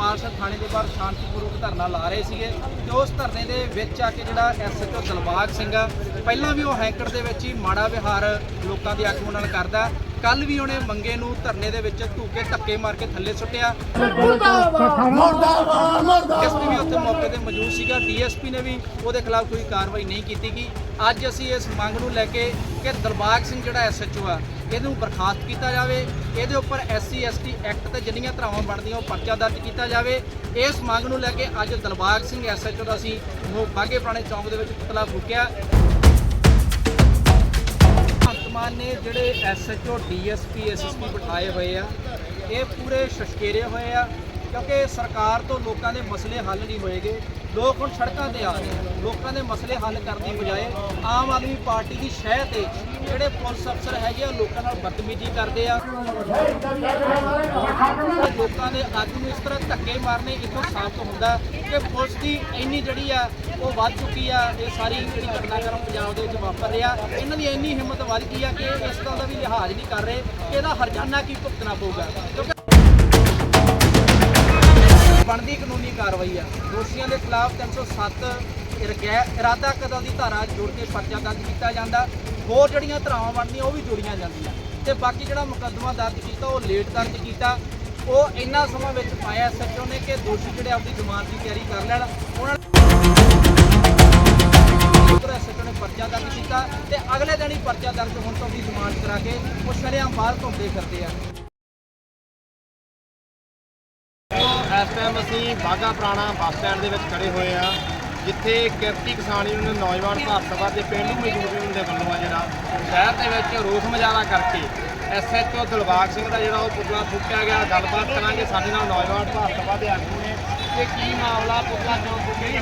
ਸਮਾਰਸਰ ਥਾਣੇ ਦੇ ਬਾਹਰ ਸ਼ਾਂਤੀਪੂਰਵਕ ਧਰਨਾ ਲਾ ਰਹੇ ਸੀਗੇ ਤੇ ਉਸ ਧਰਨੇ ਦੇ ਵਿੱਚ ਆ ਕੇ ਜਿਹੜਾ ਐਸਐਚਓ ਦਿਲਬਾਗ ਸਿੰਘ ਆ ਪਹਿਲਾਂ ਵੀ ਉਹ ਹੈਂਕੜ ਦੇ ਵਿੱਚ ਹੀ ਮਾੜਾ ਵਿਹਾਰ ਲੋਕਾਂ ਦੇ ਆਗੂ ਨਾਲ ਕਰਦਾ। ਕੱਲ ਵੀ ਉਹਨੇ ਮੰਗੇ ਨੂੰ ਧਰਨੇ ਦੇ ਵਿੱਚ ਧੂਕੇ ਧੱਕੇ ਮਾਰ ਕੇ ਥੱਲੇ ਸੁੱਟਿਆ। ਡੀਐਸਪੀ ਵੀ ਉੱਥੇ ਮੌਕੇ ਤੇ ਮੌਜੂਦ ਸੀਗਾ। ਡੀਐਸਪੀ ਨੇ ਵੀ ਉਹਦੇ ਖਿਲਾਫ ਕੋਈ ਕਾਰਵਾਈ ਨਹੀਂ ਕੀਤੀ ਗਈ। ਅੱਜ ਅਸੀਂ ਇਸ ਮੰਗ ਨੂੰ ਲੈ ਕੇ ਕਿ ਦਿਲਬਾਗ ਸਿੰਘ ਜਿਹੜਾ ਐਸਐਚਓ ਆ ਇਹਨੂੰ ਬਰਖਾਸਤ ਕੀਤਾ ਜਾਵੇ, ਇਹਦੇ ਉੱਪਰ ਐਸਸੀ, ਐਸਟੀ ਐਕਟ ਤੇ ਜਿੰਨੀਆਂ ਧਰਾਵਾਂ ਬਣਦੀਆਂ ਉਹ ਪਰਚਾ ਦਰਜ ਕੀਤਾ ਜਾਵੇ। ਇਸ ਮੰਗ ਨੂੰ ਲੈ ਕੇ ਅੱਜ ਦਲਬਾਗ ਸਿੰਘ ਐਸਐਚਓ ਦਾ ਅਸੀਂ ਉਹ ਬਾਗੇ ਪੁਰਾਣੇ ਚੌਂਕ ਦੇ ਵਿੱਚ ਪੁਤਲਾ ਫੂਕਿਆ। ਭਗਵੰਤ ਮਾਨ ਨੇ ਜਿਹੜੇ ਐਸਐਚਓ, ਡੀਐਸਪੀ, ਐਸਐਸਪੀ ਬਿਠਾਏ ਹੋਏ ਆ, ਇਹ ਪੂਰੇ ਸ਼ਸ਼ਕੇਰੇ ਹੋਏ ਆ, ਕਿਉਂਕਿ ਸਰਕਾਰ ਤੋਂ ਲੋਕਾਂ ਦੇ ਮਸਲੇ ਹੱਲ ਨਹੀਂ ਹੋਏਗੇ। ਲੋਕ ਹੁਣ ਸੜਕਾਂ ਤੇ ਆ ਰਹੇ ਲੋਕਾਂ ਦੇ ਮਸਲੇ ਹੱਲ ਕਰਨ ਦੀ ਬਜਾਏ ਆਮ ਆਦਮੀ ਪਾਰਟੀ ਦੀ ਸ਼ਹਿ ਤੇ ਜਿਹੜੇ ਪੁਲਿਸ ਅਫਸਰ ਹੈਗੇ ਆ ਲੋਕਾਂ ਨਾਲ ਬਦਤਮੀਜ਼ੀ ਕਰਦੇ ਆ। ਲੋਕਾਂ ਦੇ ਆਗੂ ਨੂੰ ਇਸ ਤਰ੍ਹਾਂ ਧੱਕੇ ਮਾਰਨੇ ਇਥੋਂ ਸਾਫ਼ ਹੁੰਦਾ ਕਿ ਪੁਲਿਸ ਦੀ ਇੰਨੀ ਜਿਹੜੀ ਆ, ਉਹ ਵੱਧ ਚੁੱਕੀ ਆ, ਇਹ ਸਾਰੀ ਜਿਹੜੀ ਘਟਨਾਕ੍ਰਮ ਪੰਜਾਬ ਦੇ ਵਿੱਚ ਵਾਪਰ ਰਿਹਾ। ਇਹਨਾਂ ਦੀ ਇੰਨੀ ਹਿੰਮਤ ਵੱਧ ਗਈ ਆ ਕਿ ਇਹ ਇਸ ਗੱਲ ਦਾ ਵੀ ਲਿਹਾਜ਼ ਨਹੀਂ ਕਰ ਰਹੇ ਕਿ ਇਹਦਾ ਹਰਜਾਨਾ ਕੀ ਭੁਗਤਣਾ ਪਊਗਾ। ਕਿਉਂਕਿ ਬਣਦੀ ਕਾਨੂੰਨੀ ਕਾਰਵਾਈ ਆ। ਦੋਸ਼ੀਆਂ ਦੇ ਖਿਲਾਫ 307 ਇਰਗੈ- ਇਰਾਦਾ ਕਤਲ ਦੀ ਧਾਰਾ ਜੋੜ ਕੇ ਪਰਚਾ ਦਰਜ ਕੀਤਾ ਜਾਂਦਾ। ਹੋਰ ਜਿਹੜੀਆਂ ਧਾਰਾਵਾਂ ਬਣਦੀਆਂ, ਉਹ ਵੀ ਜੋੜੀਆਂ ਜਾਂਦੀਆਂ। ਤੇ ਬਾਕੀ ਜਿਹੜਾ ਮੁਕੱਦਮਾ ਦਰਜ ਕੀਤਾ, ਉਹ ਲੇਟ ਦਰਜ ਕੀਤਾ। ਉਹ ਇੰਨਾ ਸਮਾਂ ਵਿੱਚ ਪਾਇਆ ਐਸਐਚਓ ਨੇ ਕਿ ਦੋਸ਼ੀ ਜਿਹੜੇ ਆਪਣੀ ਜ਼ਮਾਨਤ ਦੀ ਤਿਆਰੀ ਕਰ ਲੈਣ। ਉਹਨਾਂ ਉਧਰ ਐਸਐਚਓ ਨੇ ਪਰਚਾ ਦਰਜ ਕੀਤਾ ਤੇ ਅਗਲੇ ਦਿਨ ਹੀ ਪਰਚਾ ਦਰਜ ਹੋਣ ਤੋਂ ਵੀ ਜ਼ਮਾਨਤ ਕਰਾ ਕੇ ਉਹ ਸ਼ਰਿਆਂ ਬਾਹਰ ਘੁੰਮਦੇ ਫਿਰਦੇ ਆ। ਟਾਈਮ ਅਸੀਂ ਬਾਗਾ ਪੁਰਾਣਾ ਬੱਸ ਸਟੈਂਡ ਦੇ ਵਿੱਚ ਖੜੇ ਹੋਏ ਆ ਜਿੱਥੇ ਕਿਰਤੀ ਕਿਸਾਨ ਯੂਨੀਅਨ ਨੌਜਵਾਨ ਭਾਰਤ ਸਭਾ ਦੇ ਪਿੰਡੂ ਮਜ਼ਦੂਰ ਯੂਨੀਅਨ ਦੇ ਵੱਲੋਂ ਆ ਜਿਹੜਾ ਸ਼ਹਿਰ ਦੇ ਵਿੱਚ ਰੋਸ ਮੁਜ਼ਾਹਰਾ ਕਰਕੇ ਐਸਐਚਓ ਦਿਲਬਾਗ ਸਿੰਘ ਦਾ ਜਿਹੜਾ ਉਹ ਪੁਤਲਾ ਫੂਕਿਆ ਗਿਆ। ਗੱਲਬਾਤ ਕਰਾਂਗੇ ਸਾਡੇ ਨਾਲ ਨੌਜਵਾਨ ਭਾਰਤ ਸਭਾ ਦੇ ਆਗੂ ਨੇ ਕਿ ਕੀ ਮਾਮਲਾ ਪੁਤਲਾ ਕਿਉਂ ਫੂਕਿਆ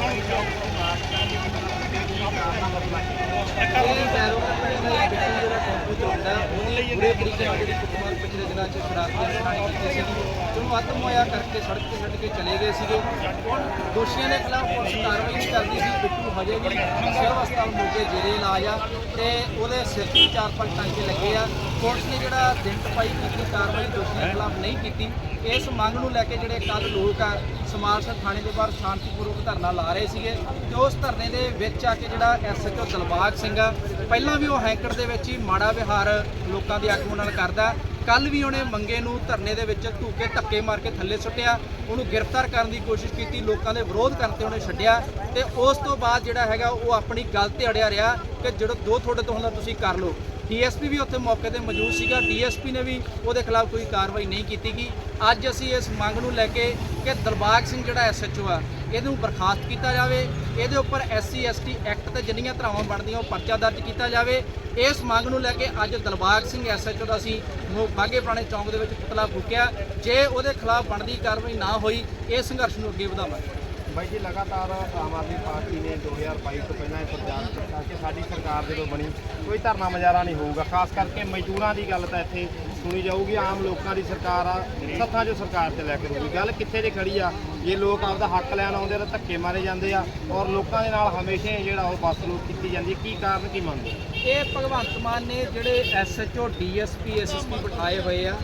ਹੁਣ ਇਹ ਬੈਰੋਗਾ ਪਿੰਡ ਦਾ ਇੱਕ ਬਿੱਟੂ ਜਿਹੜਾ ਟੈਂਪੂ ਚਲਾਉਂਦਾ ਉਹਨੇ ਪੂਰੇ ਤਰੀਕੇ ਨਾਲ ਜਿਹੜੀ ਕੁੱਟਮਾਰ ਪਿਛਲੇ ਦਿਨਾਂ 'ਚ ਸ਼ਰਾਰਤੀ ਅਨਸਰਾਂ ਕੀਤੀ ਸੀ। ਉਹਨੂੰ ਅੱਤ ਮੁਹੱਈਆ ਕਰਕੇ ਸੜਕ ਤੇ ਛੱਡ ਕੇ ਚਲੇ ਗਏ ਸੀਗੇ। ਹੁਣ ਦੋਸ਼ੀਆਂ ਦੇ ਖਿਲਾਫ ਪੁਲਿਸ ਕਾਰਵਾਈ ਨਹੀਂ ਕਰਦੀ ਸੀ। ਬਿੱਟੂ ਹਜੇ ਵੀ ਸਿਵਲ ਹਸਪਤਾਲ ਮੋਗੇ ਜੇਰੇ ਇਲਾਜ ਆ ਤੇ ਉਹਦੇ ਸਿਰ 'ਤੇ ਚਾਰ ਪੰਜ ਟਾਂਕੇ ਲੱਗੇ ਆ। ਪੁਲਿਸ ਨੇ ਜਿਹੜਾ ਦਿਨ ਟਪਾਈ ਕੀਤੀ, ਕਾਰਵਾਈ ਦੋਸ਼ੀਆਂ ਦੇ ਖਿਲਾਫ ਨਹੀਂ ਕੀਤੀ। ਇਸ ਮੰਗ ਨੂੰ ਲੈ ਕੇ ਜਿਹੜੇ ਕੱਲ ਲੋਕ ਆ ਸਮਾਰਸਰ ਥਾਣੇ ਦੇ ਬਾਹਰ ਸ਼ਾਂਤੀਪੂਰਵਕ ਧਰਨਾ ਲਾ ਰਹੇ ਸੀਗੇ। ਤੇ ਉਸ ਧਰਨੇ ਦੇ ਵਿੱਚ ਆ ਕੇ ਜਿਹੜਾ ਐਸਐਚਓ ਦਲਬਾਗ ਸਿੰਘ ਆ ਪਹਿਲਾਂ ਵੀ ਉਹ ਹੈਂਕੜ ਦੇ ਵਿੱਚ ਹੀ ਮਾੜਾ ਵਿਹਾਰ ਲੋਕਾਂ ਦੇ ਆਗੂ ਨਾਲ ਕਰਦਾ ਕੱਲ ਵੀ ਉਹਨੇ ਮੰਗੇ ਨੂੰ ਧਰਨੇ ਦੇ ਵਿੱਚ ਧੂਕੇ ਧੱਕੇ ਮਾਰ ਕੇ ਥੱਲੇ ਸੁੱਟਿਆ। ਉਹਨੂੰ ਗ੍ਰਿਫਤਾਰ ਕਰਨ ਦੀ ਕੋਸ਼ਿਸ਼ ਕੀਤੀ, ਲੋਕਾਂ ਦੇ ਵਿਰੋਧ ਕਰਨ ਤੇ ਉਹਨੇ ਛੱਡਿਆ। ਤੇ ਉਸ ਤੋਂ ਬਾਅਦ ਜਿਹੜਾ ਹੈਗਾ, ਉਹ ਆਪਣੀ ਗੱਲ ਤੇ ਅੜਿਆ ਰਿਹਾ ਕਿ ਜਿਹੜਾ ਦੋ ਤੁਹਾਡੇ ਤੋਂ ਹੁੰਦਾ ਤੁਸੀਂ ਕਰ ਲਓ। ਡੀਐਸਪੀ ਵੀ ਉੱਥੇ ਮੌਕੇ ਤੇ ਮੌਜੂਦ ਸੀਗਾ। ਡੀਐਸਪੀ ਨੇ ਵੀ ਉਹਦੇ ਖਿਲਾਫ ਕੋਈ ਕਾਰਵਾਈ ਨਹੀਂ ਕੀਤੀ ਗਈ। ਅੱਜ ਅਸੀਂ ਇਸ ਮੰਗ ਨੂੰ ਲੈ ਕੇ ਕਿ ਦਿਲਬਾਗ ਸਿੰਘ ਜਿਹੜਾ ਐਸਐਚਓ ਆ, ਇਹਨੂੰ ਬਰਖਾਸਤ ਕੀਤਾ ਜਾਵੇ। ਇਹਦੇ ਉੱਪਰ ਐਸਸੀ, ਐਸਟੀ ਐਕਟ ਤੇ ਜਿੰਨੀਆਂ ਧਰਾਵਾਂ ਬਣਦੀਆਂ ਉਹ ਪਰਚਾ ਦਰਜ ਕੀਤਾ ਜਾਵੇ। ਇਸ ਮੰਗ ਨੂੰ ਲੈ ਕੇ ਅੱਜ ਦਿਲਬਾਗ ਸਿੰਘ ਐਸਐਚਓ ਦਾ ਅਸੀਂ ਉਹ ਬਾਗੇ ਪੁਰਾਣੇ ਚੌਂਕ ਦੇ ਵਿੱਚ ਪੁਤਲਾ ਫੂਕਿਆ। ਜੇ ਉਹਦੇ ਖਿਲਾਫ ਬਣਦੀ ਕਾਰਵਾਈ ਨਾ ਹੋਈ, ਇਹ ਸੰਘਰਸ਼ ਨੂੰ ਅੱਗੇ ਵਧਾਵਾਂਗੇ। ਬਾਈ ਜੀ, ਲਗਾਤਾਰ ਆਮ ਆਦਮੀ ਪਾਰਟੀ ਨੇ 2022 ਤੋਂ ਪਹਿਲਾਂ ਇਹ ਪ੍ਰਚਾਰ ਕੀਤਾ ਕਿ ਸਾਡੀ ਸਰਕਾਰ ਜਦੋਂ ਬਣੀ, ਕੋਈ ਧਰਨਾ ਮੁਜ਼ਾਹਰਾ ਨਹੀਂ ਹੋਊਗਾ। ਖਾਸ ਕਰਕੇ ਮਜ਼ਦੂਰਾਂ ਦੀ ਗੱਲ ਤਾਂ ਇੱਥੇ ਸੁਣੀ ਜਾਊਗੀ, ਆਮ ਲੋਕਾਂ ਦੀ ਸਰਕਾਰ ਆ, ਸੱਥਾਂ 'ਚੋਂ ਸਰਕਾਰ ਤੇ ਲੈ ਕੇ ਰਹੂਗੀ ਗੱਲ ਕਿੱਥੇ ਜੇ ਖੜੀ ਆ, ਜੇ ਲੋਕ ਆਪਦਾ ਹੱਕ ਲੈਣ ਆਉਂਦੇ ਆ ਤਾਂ ਧੱਕੇ ਮਾਰੇ ਜਾਂਦੇ ਆ ਔਰ ਲੋਕਾਂ ਦੇ ਨਾਲ ਹਮੇਸ਼ਾ ਹੀ ਜਿਹੜਾ ਉਹ ਬਸਲੂਕ ਕੀਤੀ ਜਾਂਦੀ ਕੀ ਕਾਰਨ, ਕੀ ਮੰਨਦੇ ਇਹ ਭਗਵੰਤ ਮਾਨ ਨੇ ਜਿਹੜੇ ਐਸਐਚਓ ਡੀਐਸਪੀ ਐਸਐਸਪੀ ਬਿਠਾਏ ਹੋਏ ਆ,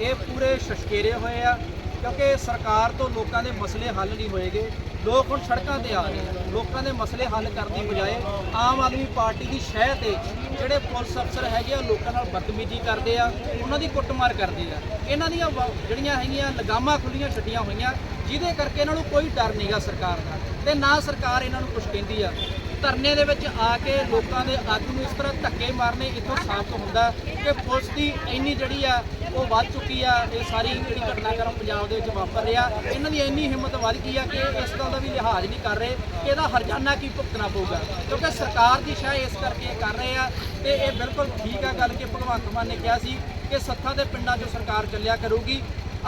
ਇਹ ਪੂਰੇ ਸ਼ਸ਼ਕੇਰੇ ਹੋਏ ਆ। ਕਿਉਂਕਿ ਸਰਕਾਰ ਤੋਂ ਲੋਕਾਂ ਦੇ ਮਸਲੇ ਹੱਲ ਨਹੀਂ ਹੋਏਗੇ। ਲੋਕ ਹੁਣ ਸੜਕਾਂ ਤੇ ਆ ਗਏ ਲੋਕਾਂ ਦੇ ਮਸਲੇ ਹੱਲ ਕਰਨ ਦੀ ਬਜਾਏ ਆਮ ਆਦਮੀ ਪਾਰਟੀ ਦੀ ਸ਼ਹਿ ਤੇ ਜਿਹੜੇ ਪੁਲਿਸ ਅਫਸਰ ਹੈਗੇ ਆ, ਲੋਕਾਂ ਨਾਲ ਬਦਤਮੀਜ਼ੀ ਕਰਦੇ ਆ, ਉਹਨਾਂ ਦੀ ਕੁੱਟਮਾਰ ਕਰਦੇ ਆ। ਇਹਨਾਂ ਦੀਆਂ ਵ- ਜਿਹੜੀਆਂ ਹੈਗੀਆਂ ਲਗਾਮਾਂ ਖੁੱਲੀਆਂ ਛੱਡੀਆਂ ਹੋਈਆਂ, ਜਿਹਦੇ ਕਰਕੇ ਇਹਨਾਂ ਨੂੰ ਕੋਈ ਡਰ ਨਹੀਂਗਾ ਸਰਕਾਰ ਦਾ। ਤੇ ਨਾ ਸਰਕਾਰ ਇਹਨਾਂ ਨੂੰ ਕੁਝ ਕਹਿੰਦੀ ਆ। ਧਰਨੇ ਦੇ ਵਿੱਚ ਆ ਕੇ ਲੋਕਾਂ ਦੇ ਆਗੂ ਨੂੰ ਇਸ ਤਰ੍ਹਾਂ ਧੱਕੇ ਮਾਰਨੇ ਇਥੋਂ ਸਾਫ਼ ਹੁੰਦਾ ਕਿ ਪੁਲਿਸ ਦੀ ਇੰਨੀ ਜਿਹੜੀ ਆ, ਉਹ ਵੱਧ ਚੁੱਕੀ ਆ, ਇਹ ਸਾਰੀ ਜਿਹੜੀ ਘਟਨਾਕ੍ਰਮ ਪੰਜਾਬ ਦੇ ਵਿੱਚ ਵਾਪਰ ਰਿਹਾ। ਇਹਨਾਂ ਦੀ ਇੰਨੀ ਹਿੰਮਤ ਵੱਧ ਗਈ ਆ ਕਿ ਇਸ ਗੱਲ ਦਾ ਵੀ ਲਿਹਾਜ਼ ਨਹੀਂ ਕਰ ਰਹੇ ਕਿ ਇਹਦਾ ਹਰਜਾਨਾ ਕੀ ਭੁਗਤਣਾ ਪਊਗਾ। ਕਿਉਂਕਿ ਸਰਕਾਰ ਦੀ ਸ਼ਾਇ ਇਸ ਕਰਕੇ ਇਹ ਕਰ ਰਹੇ ਆ ਤੇ ਇਹ ਬਿਲਕੁਲ ਠੀਕ ਆ ਗੱਲ ਕਿ ਭਗਵੰਤ ਮਾਨ ਨੇ ਕਿਹਾ ਸੀ ਕਿ ਸੱਥਾਂ ਦੇ ਪਿੰਡਾਂ 'ਚੋਂ ਸਰਕਾਰ ਚੱਲਿਆ ਕਰੂਗੀ।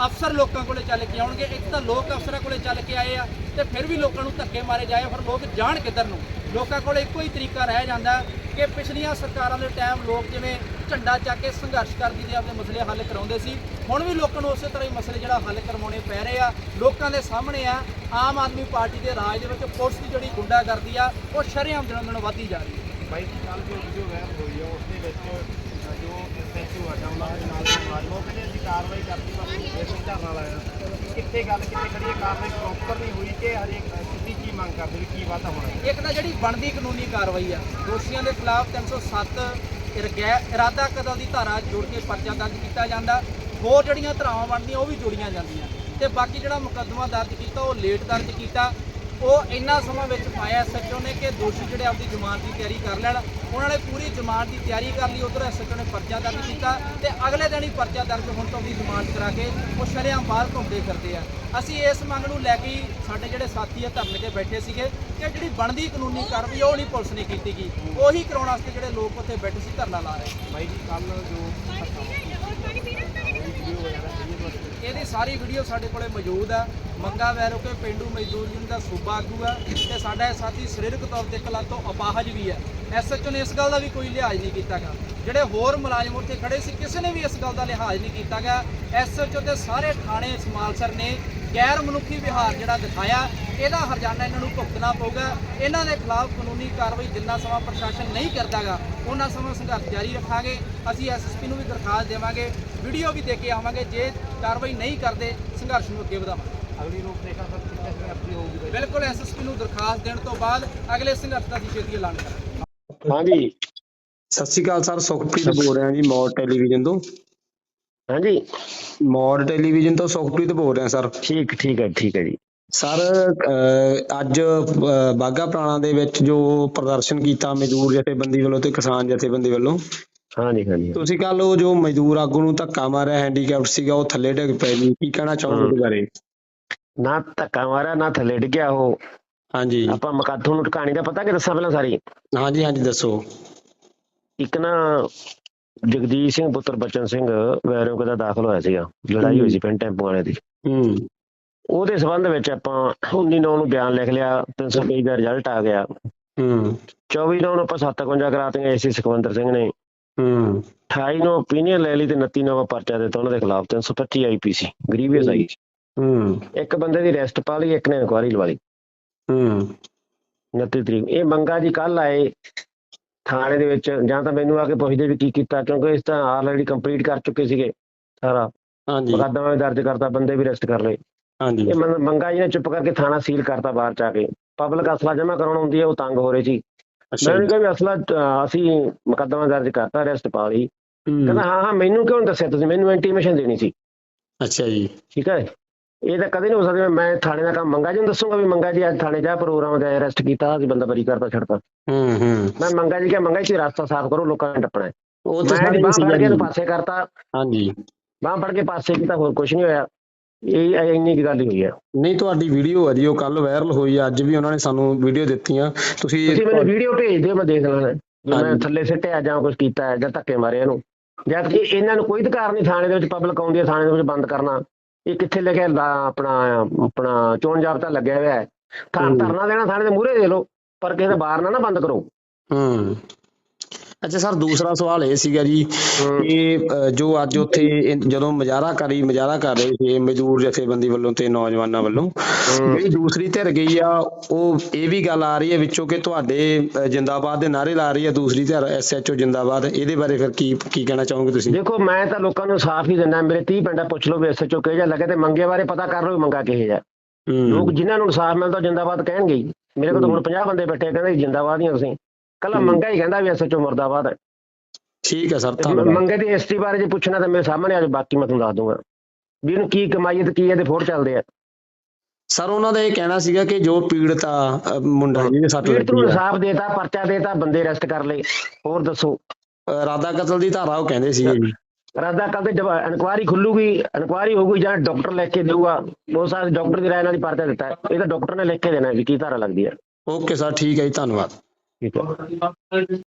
ਅਫਸਰ ਲੋਕਾਂ ਕੋਲੇ ਚੱਲ ਕੇ ਆਉਣਗੇ। ਇੱਕ ਤਾਂ ਲੋਕ ਅਫਸਰਾਂ ਕੋਲੇ ਚੱਲ ਕੇ ਆਏ ਆ ਤੇ ਫਿਰ ਵੀ ਲੋਕਾਂ ਨੂੰ ਧੱਕੇ ਮਾਰੇ ਜਾਏ ਫਿਰ ਲੋਕ ਜਾਣ ਕਿੱਧਰ ਨੂੰ? ਲੋਕਾਂ ਕੋਲ ਇੱਕੋ ਹੀ ਤਰੀਕਾ ਰਹਿ ਜਾਂਦਾ ਕਿ ਪਿਛਲੀਆਂ ਸਰਕਾਰਾਂ ਦੇ ਟਾਈਮ ਲੋਕ ਜਿਵੇਂ ਝੰਡਾ ਚੱਕ ਕੇ ਸੰਘਰਸ਼ ਕਰਦੀ ਤੇ ਆਪਣੇ ਮਸਲੇ ਹੱਲ ਕਰਾਉਂਦੇ ਸੀ, ਹੁਣ ਵੀ ਲੋਕਾਂ ਨੂੰ ਉਸੇ ਤਰ੍ਹਾਂ ਹੀ ਮਸਲੇ ਜਿਹੜਾ ਹੱਲ ਕਰਵਾਉਣੇ ਪੈ ਰਹੇ ਆ, ਲੋਕਾਂ ਦੇ ਸਾਹਮਣੇ ਆ, ਆਮ ਆਦਮੀ ਪਾਰਟੀ ਦੇ ਰਾਜ ਦੇ ਵਿੱਚ ਪੁਲਿਸ ਦੀ ਜਿਹੜੀ ਗੁੰਡਾਗਰਦੀ ਆ, ਉਹ ਸ਼ਰੇਆਮ ਦਿਨੋਂ ਦਿਨ ਵੱਧਦੀ ਜਾ ਰਹੀ ਹੈ। ਬਾਈ ਕੱਲ ਜੋ ਵੀਡੀਓ ਵਾਇਰਲ ਹੋਈ ਹੈ ਉਸ ਦੇ ਵਿੱਚ ਜੋ ਐਸਐਚਓ ਆ ਉਹਨਾਂ ਦੇ ਨਾਲ ਦੇ ਮੁਲਾਜ਼ਮ ਕਹਿੰਦੇ ਅਸੀਂ ਕਾਰਵਾਈ ਕਰਤੀ ਪਰ ਇਸ ਧਰਨਾ ਲਾਇਆ। ਕਿੱਥੇ ਗੱਲ ਕਿੱਥੇ ਖੜੀ ਹੈ ਕਾਰਵਾਈ ਪ੍ਰੋਪਰ ਨਹੀਂ ਹੋਈ ਕਿ ਹਜੇ ਅ, ਕੀ ਮੰਗ ਕਰਦੇ ਹੋ ਕੀ ਵਾਧਾ ਹੋਣਾ? ਇੱਕ ਤਾਂ ਜਿਹੜੀ ਬਣਦੀ ਕਾਨੂੰਨੀ ਕਾਰਵਾਈ ਆ ਦੋਸ਼ੀਆਂ ਦੇ ਖਿਲਾਫ 307 ਇਰਗੈ ਇਰਾਦਾ ਕਤਲ ਦੀ ਧਾਰਾ ਜੋੜ ਕੇ ਪਰਚਾ ਦਰਜ ਕੀਤਾ ਜਾਂਦਾ। ਹੋਰ ਜਿਹੜੀਆਂ ਧਾਰਾਵਾਂ ਬਣਦੀਆਂ ਉਹ ਵੀ ਜੋੜੀਆਂ ਜਾਂਦੀਆਂ ਤੇ ਬਾਕੀ ਜਿਹੜਾ ਮੁਕੱਦਮਾ ਦਰਜ ਕੀਤਾ ਉਹ ਲੇਟ ਦਰਜ ਕੀਤਾ। ਉਹ ਇੰਨਾ ਸਮਾਂ ਵਿੱਚ ਪਾਇਆ ਐਸਐਚਓ ਨੇ ਕਿ ਦੋਸ਼ੀ ਜਿਹੜੇ ਆਪਦੀ ਜ਼ਮਾਨਤ ਦੀ ਤਿਆਰੀ ਕਰ ਲੈਣ ਉਹਨਾਂ ਨੇ ਪੂਰੀ ਜ਼ਮਾਨਤ ਦੀ ਤਿਆਰੀ ਕਰ ਲਈ ਉਧਰ ਐਸਐਚਓ ਨੇ ਪਰਚਾ ਦਰਜ ਕੀਤਾ ਤੇ ਅਗਲੇ ਦਿਨ ਹੀ ਪਰਚਾ ਦਰਜ ਹੋਣ ਤੋਂ ਵੀ ਜ਼ਮਾਨਤ ਕਰਾ ਕੇ ਉਹ ਸ਼ਰੇਆਮ ਬਾਹਰ ਘੁੰਮਦੇ ਫਿਰਦੇ ਆ। ਅਸੀਂ ਇਸ ਮੰਗ ਨੂੰ ਲੈ ਕੇ ਹੀ ਸਾਡੇ ਜਿਹੜੇ ਸਾਥੀ ਆ ਧਰਨੇ ਤੇ ਬੈਠੇ ਸੀਗੇ ਕਿ ਜਿਹੜੀ ਬਣਦੀ ਕਾਨੂੰਨੀ ਕਾਰਵਾਈ ਉਹ ਨਹੀਂ ਪੁਲਿਸ ਨੇ ਕੀਤੀ ਗਈ। ਉਹੀ ਕਰਾਉਣ ਵਾਸਤੇ ਜਿਹੜੇ ਲੋਕ ਉੱਥੇ ਬੈਠੇ ਸੀ ਧਰਨਾ ਲਾ ਰਹੇ। ਬਾਈ ਜੀ ਕੱਲ ਜੋ ਇਹਦੀ ਸਾਰੀ ਵੀਡੀਓ ਸਾਡੇ ਕੋਲੇ ਮੌਜੂਦ ਆ। ਮੰਗਾ ਵੈਰੋ ਕੇ ਪਿੰਡੂ ਮਜ਼ਦੂਰ ਯੂਨੀਅਨ ਦਾ ਸੂਬਾ ਆਗੂ ਆ ਤੇ ਸਾਡਾ ਇਹ ਸਾਥੀ ਸਰੀਰਕ ਤੌਰ ਤੇ ਕਲਾ ਤੋਂ ਅਪਾਹਜ ਵੀ ਹੈ। ਐਸਐਚਓ ਨੇ ਇਸ ਗੱਲ ਦਾ ਵੀ ਕੋਈ ਲਿਹਾਜ਼ ਨਹੀਂ ਕੀਤਾ ਗਾ ਜਿਹੜੇ ਹੋਰ ਮੁਲਾਜ਼ਮ ਉੱਥੇ ਖੜੇ ਸੀ, ਕਿਸੇ ਨੇ ਵੀ ਇਸ ਗੱਲ ਦਾ ਲਿਹਾਜ਼ ਨਹੀਂ ਕੀਤਾ ਕੀਤਾਗਾ ਐਸਐਚਓ ਤੇ ਸਾਰੇ ਥਾਣੇ ਸਮਾਲਸਰ ਨੇ ਗੈਰ ਮਨੁੱਖੀ ਵਿਹਾਰ ਜਿਹੜਾ ਦਿਖਾਇਆ, ਇਹਦਾ ਹਰਜਾਨਾ ਇਹਨਾਂ ਨੂੰ ਭੁਗਤਣਾ ਪਊਗਾ। ਇਹਨਾਂ ਦੇ ਖਿਲਾਫ ਕਾਨੂੰਨੀ ਕਾਰਵਾਈ ਜਿੰਨਾ ਸਮਾਂ ਪ੍ਰਸ਼ਾਸਨ ਨਹੀਂ ਕਰਦਾਗਾ, ਉਹਨਾਂ ਸਮਾਂ ਸੰਘਰਸ਼ ਜਾਰੀ ਰੱਖਾਂਗੇ। ਅਸੀਂ ਐਸਐਸਪੀ ਨੂੰ ਵੀ ਦਰਖਾਸਤ ਦੇਵਾਂਗੇ, ਵੀਡੀਓ ਵੀ ਦੇ ਕੇ ਆਵਾਂਗੇ। ਜੇ ਕਾਰਵਾਈ ਨਹੀਂ ਕਰਦੇ, ਸੰਘਰਸ਼ ਨੂੰ ਅੱਗੇ ਵਧਾਵਾਂਗੇ। ਅਗਲੀ ਰੂਪ ਰੇਖਾ ਸਰ ਕਿਸ ਤਰ੍ਹਾਂ ਦੀ ਹੋਊਗੀ ਬਾਈ? ਬਿਲਕੁਲ ਐਸਐਸਪੀ ਨੂੰ ਦਰਖਾਸਤ ਦੇਣ ਤੋਂ ਬਾਅਦ ਅਗਲੇ ਸੰਘਰਸ਼ ਦਾ ਅਸੀਂ ਛੇਤੀ ਐਲਾਨ ਕਰਾਂਗੇ। ਹਾਂਜੀ ਸਤਿ ਸ਼੍ਰੀ ਅਕਾਲ ਸਰ ਸੁਖਪ੍ਰੀਤ ਬੋਲ ਰਿਹਾ ਜੀ ਮੌੜ ਟੈਲੀਵਿਜ਼ਨ ਤੋਂ। ਹਾਂਜੀ ਮੌੜ ਟੈਲੀਵਿਜ਼ਨ ਤੋਂ ਸੁਖਪ੍ਰੀਤ ਬੋਲ ਰਿਹਾ ਸਰ। ਠੀਕ ਠੀਕ ਹੈ ਠੀਕ ਹੈ ਜੀ। ਸਰ ਅੱਜ ਬਾਘਾ ਪੁਰਾਣਾ ਦੇ ਵਿੱਚ ਜੋ ਪ੍ਰਦਰਸ਼ਨ ਕੀਤਾ ਮਜ਼ਦੂਰ ਜਥੇਬੰਦੀ ਵੱਲੋਂ ਤੇ ਕਿਸਾਨ ਜਥੇਬੰਦੀ ਵੱਲੋਂ। ਹਾਂਜੀ ਹਾਂਜੀ ਤੁਸੀਂ ਕੱਲ ਉਹ ਜੋ ਮਜ਼ਦੂਰ ਆਗੂ ਨੂੰ ਧੱਕਾ ਮਾਰਿਆ ਹੈਂਡੀਕੈਪਟ ਸੀਗਾ ਉਹ ਥੱਲੇ ਡਿੱਗ ਪਿਆ ਜੀ। ਕੀ ਕਹਿਣਾ ਚਾਹੋਗੇ ਬਾਰੇ? ਨਾ ਧੱਕਾ ਮਾਰਿਆ ਨਾ ਥੱਲੇ ਡਿੱਗਿਆ ਉਹ। ਹਾਂਜੀ। ਆਪਾਂ ਮਕਾਥੋਂ ਨੂੰ ਕਹਾਣੀ ਦਾ ਪਤਾ ਕਿ ਦੱਸਾਂ ਪਹਿਲਾਂ ਸਾਰੀ? ਹਾਂਜੀ ਹਾਂਜੀ ਦੱਸੋ। ਇੱਕ ਨਾ ਜਗਦੀਸ਼ ਸਿੰਘ ਪੁੱਤਰ ਬਚਨ ਸਿੰਘ ਵੈਰੋਂ ਦਾ ਦਾਖਲ ਹੋਇਆ ਸੀਗਾ। ਲੜਾਈ ਹੋਈ ਸੀ ਪਿੰਡ ਟੈਂਪੋ ਵਾਲੇ ਦੀ। ਹੂੰ। ਉਹਦੇ ਸੰਬੰਧ ਵਿੱਚ ਆਪਾਂ 19 ਨੌ ਨੂੰ ਬਿਆਨ ਲਿਖ ਲਿਆ 300 ਪੇਜ ਦਾ ਰਿਜ਼ਲਟ ਆ ਗਿਆ। ਹੂੰ। 24 ਨੌ ਆਪਾਂ 57 ਕਰਾਤੀਆਂ ਏਸੀ ਸੁਖਵੰਦਰ ਸਿੰਘ ਨੇ। ਹੂੰ। 28 ਨੂੰ ਓਪੀਨੀਅਨ ਲੈ ਲਈ ਤੇ 29 ਨੂੰ ਪਰਚਾ ਦਿੱਤਾ ਉਹਨਾਂ ਦੇ ਖਿਲਾਫ 325 ਆਈਪੀਸੀ ਗਰੀਵੀਅਸ ਆਈ ਹੂੰ। ਇੱਕ ਬੰਦੇ ਦੀ ਅਰੈਸਟ ਪਾ ਲਈ ਇੱਕ ਨੇ ਇਨਕੁਆਰੀ ਲਵਾ ਲਈ। ਹੂੰ। 29 ਤਰੀਕ। ਇਹ ਮੰਗਾ ਜੀ ਕੱਲ ਆਏ ਥਾਣੇ ਦੇ ਵਿੱਚ। ਜਾਂ ਤਾਂ ਮੈਨੂੰ ਆ ਕੇ ਪੁੱਛਦੇ ਵੀ ਕੀ ਕੀਤਾ ਕਿਉਂਕਿ ਇਸ ਤਾਂ ਆਲਰੇਡੀ ਕੰਪਲੀਟ ਕਰ ਚੁੱਕੇ ਸੀਗੇ ਸਾਰਾ। ਹਾਂਜੀ। ਮੁਕੱਦਮਾ ਵੀ ਦਰਜ ਕਰਤਾ ਬੰਦੇ ਵੀ ਅਰੈਸਟ ਕਰ ਲਏ। ਹਾਂਜੀ। ਇਹ ਮੰਗਾ ਜੀ ਨੇ ਚੁੱਪ ਕਰਕੇ ਥਾਣਾ ਸੀਲ ਕਰਤਾ ਬਾਹਰ ਚ ਆ ਕੇ। ਪਬਲਿਕ ਅਸਲਾ ਜਮ੍ਹਾਂ ਕਰਾਉਣ ਆਉਂਦੀ ਹੈ ਉਹ ਤੰਗ ਹੋ ਰਹੇ ਸੀ। ਅੱਛਾ ਮੈਂ ਜੀ। ਕਿਹਾ ਵੀ ਅਸਲਾ ਅਸੀਂ ਮੁਕੱਦਮਾ ਦਰਜ ਕਰਤਾ ਅਰੈਸਟ ਪਾ ਲਈ। ਕਹਿੰਦਾ ਹਾਂ ਹਾਂ ਮੈਨੂੰ ਕਿਉਂ ਦੱਸਿਆ ਤੁਸੀਂ? ਮੈਨੂੰ ਇੰਟੀਮੇਸ਼ਨ ਦੇਣੀ ਸੀ। ਅੱਛਾ ਜੀ। ਠੀਕ ਹੈ ਇਹ ਤਾਂ ਕਦੇ ਨਹੀਂ ਹੋ ਸਕਦਾ ਮੈਂ ਥਾਣੇ ਦਾ ਕੰਮ ਮੰਗਾ ਜੀ ਨੂੰ ਦੱਸੂਗਾ ਵੀ ਮੰਗਾ ਜੀ ਅੱਜ ਥਾਣੇ ਜਾ ਪ੍ਰੋਗਰਾਮ ਦਾ ਅਰੈਸਟ ਕੀਤਾ ਅਸੀਂ ਬੰਦਾ ਬਰੀ ਕਰਤਾ ਛੱਡਤਾ। ਹੂੰ ਹੂੰ। ਮੈਂ ਮੰਗਾ ਜੀ ਕਿਹਾ ਮੰਗਾ ਜੀ ਰਸਤਾ ਸਾਫ਼ ਕਰੋ ਲੋਕਾਂ ਨੇ ਟੱਪਣਾ। ਉਹ ਤਾਂ ਸਾਰੇ ਬਾਹਰ ਫੜ ਕੇ ਪਾਸੇ ਕਰਤਾ। ਹਾਂਜੀ। ਬਾਹਰ ਫੜ ਕੇ ਪਾਸੇ ਕੀਤਾ ਹੋਰ ਕੁਝ ਨਹੀਂ ਹੋਇਆ। ਇਹ ਇੰਨੀ ਕੁ ਗੱਲ ਹੋਈ ਹੈ ਨਹੀਂ ਤੁਹਾਡੀ ਵੀਡੀਓ ਹੈ ਜੀ ਉਹ ਕੱਲ ਵਾਇਰਲ ਹੋਈ ਆ, ਅੱਜ ਵੀ ਉਹਨਾਂ ਨੇ ਸਾਨੂੰ ਵੀਡੀਓ ਦਿੱਤੀਆਂ। ਤੁਸੀਂ ਤੁਸੀਂ ਮੈਨੂੰ ਵੀਡੀਓ ਭੇਜ ਦਿਓ ਮੈਂ ਦੇਖ ਜੇ ਮੈਂ। ਥੱਲੇ ਸਿੱਟਿਆ ਜਾਂ ਕੁਝ ਕੀਤਾ ਜਾਂ ਧੱਕੇ ਮਾਰੇ ਇਹਨੂੰ। ਜਾਂ ਕਿ ਇਹਨਾਂ ਨੂੰ ਕੋਈ ਅਧਿਕਾਰ ਨਹੀਂ ਥਾਣੇ ਦੇ ਵਿੱਚ ਪਬਲਿਕ ਆਉਂਦੀ ਹੈ ਥਾਣੇ ਦੇ ਵਿੱਚ ਬੰਦ ਕਰਨਾ। ਇਹ ਕਿੱਥੇ ਲਿਖਿਆ ਹੁੰਦਾ ਆਪਣਾ ਆਪਣਾ ਚੋਣ ਜਾਬਤਾ ਲੱਗਿਆ ਹੋਇਆ ਹੈ। ਧਰਨਾ ਦੇਣਾ ਥਾਣੇ ਦੇ ਮੂਹਰੇ ਦੇ ਲਓ ਪਰ ਕਿਸੇ ਦੇ ਬਾਹਰ ਨਾ ਨਾ ਬੰਦ ਕਰੋ। ਹੂੰ। ਅੱਛਾ ਸਰ ਦੂਸਰਾ ਸਵਾਲ ਇਹ ਸੀਗਾ ਜੀ ਕਿ ਜੋ ਅੱਜ ਉੱਥੇ ਜਦੋਂ ਮੁਜ਼ਾਹਰਾ ਕਰੀ ਮੁਜ਼ਾਹਰਾ ਕਰ ਰਹੇ ਸੀ ਮਜ਼ਦੂਰ ਜਥੇਬੰਦੀ ਵੱਲੋਂ ਤੇ ਨੌਜਵਾਨਾਂ ਵੱਲੋਂ ਜਿਹੜੀ ਦੂਸਰੀ ਧਿਰ ਗਈ ਆ ਉਹ ਇਹ ਵੀ ਗੱਲ ਆ ਰਹੀ ਹੈ ਵਿੱਚੋਂ ਕਿ ਤੁਹਾਡੇ ਜਿੰਦਾਬਾਦ ਦੇ ਨਾਰੇ ਲਾ ਰਹੀ ਹੈ ਦੂਸਰੀ ਧਿਰ ਐਸਐਚਓ ਜਿੰਦਾਬਾਦ ਇਹਦੇ ਬਾਰੇ ਫਿਰ ਕੀ ਕੀ ਕਹਿਣਾ ਚਾਹੋਗੇ ਤੁਸੀਂ? ਦੇਖੋ ਮੈਂ ਤਾਂ ਲੋਕਾਂ ਨੂੰ ਸਾਫ਼ ਹੀ ਦਿੰਦਾ ਮੇਰੇ 30 ਪਿੰਡਾਂ ਪੁੱਛ ਲਓ ਵੀ ਐਸਐਚਓ ਕਿਹੋ ਜਿਹਾ ਲੱਗੇ ਤੇ ਮੰਗੇ ਬਾਰੇ ਪਤਾ ਕਰ ਲਓ ਮੰਗਾ ਕਿਹੋ ਜਿਹਾ ਲੋਕ ਜਿਨ੍ਹਾਂ ਨੂੰ ਇਨਸਾਫ ਮਿਲਦਾ ਜਿੰਦਾਬਾਦ ਕਹਿਣਗੇ ਮੇਰੇ ਕੋਲ ਤਾਂ ਹੁਣ 50 ਬੰਦੇ ਬੈਠੇ ਕਹਿੰਦੇ ਜਿੰਦਾਬਾਦ ਹੀ ਤੁਸੀਂ। ਕੱਲਾ। ਮੰਗਾ ਹੀ ਕਹਿੰਦਾ ਵੀ ਐਸਐਚਓ ਮਰਦਾਬਾਦ ਹੈ ਠੀਕ ਹੈ ਸਰ ਧੰਨਵਾਦ। ਮੰਗੇ ਦੀ ਹਿਸਟਰੀ ਬਾਰੇ ਜੇ ਪੁੱਛਣਾ ਤਾਂ ਮੇਰੇ ਸਾਹਮਣੇ ਅੱਜ ਬਾਕੀ ਮੈਂ ਤੁਹਾਨੂੰ ਦੱਸ ਦੂੰਗਾ। ਵੀ ਇਹਨੂੰ ਕੀ ਕਮਾਈ ਤੇ ਕੀ ਇਹਦੇ ਫੋੜ ਚੱਲਦੇ ਆ। ਸਰ ਉਹਨਾਂ ਦਾ ਇਹ ਕਹਿਣਾ ਸੀਗਾ ਕਿ ਜੋ ਪੀੜਤ ਆ ਮੁੰਡਾ ਜਿਹਦੇ ਸੱਟ ਪੀੜਤ ਨੂੰ ਲੱਗੀ ਇਨਸਾਫ ਦੇਤਾ ਪਰਚਾ ਦੇਤਾ ਬੰਦੇ ਅਰੈਸਟ ਕਰ ਲਏ। ਹੋਰ ਦੱਸੋ। ਰਾਦਾ ਕਤਲ ਦੀ ਧਾਰਾ ਉਹ ਕਹਿੰਦੇ ਸੀਗੇ। ਜੀ ਰਾਦਾ ਕੱਲ ਤੇ ਇਨਕੁਆਰੀ ਖੁੱਲੂਗੀ ਇਨਕੁਆਰੀ ਹੋਊਗੀ ਜਾਂ ਡਾਕਟਰ ਲਿਖ ਕੇ ਦੇਊਗਾ ਉਹ ਸਾਰੇ ਡਾਕਟਰ ਦੀ ਰਾਏ ਨਾਲ ਹੀ ਪਰਚਾ ਦਿੱਤਾ। ਇਹ ਤਾਂ ਡਾਕਟਰ ਨੇ ਲਿਖ ਕੇ ਦੇਣਾ ਵੀ ਕੀ ਧਾਰਾ ਲੱਗਦੀ ਹੈ ਓਕੇ ਸਰ ਠੀਕ ਹੈ ਜੀ ਧੰਨਵਾਦ। ਠੀਕ ਹੈ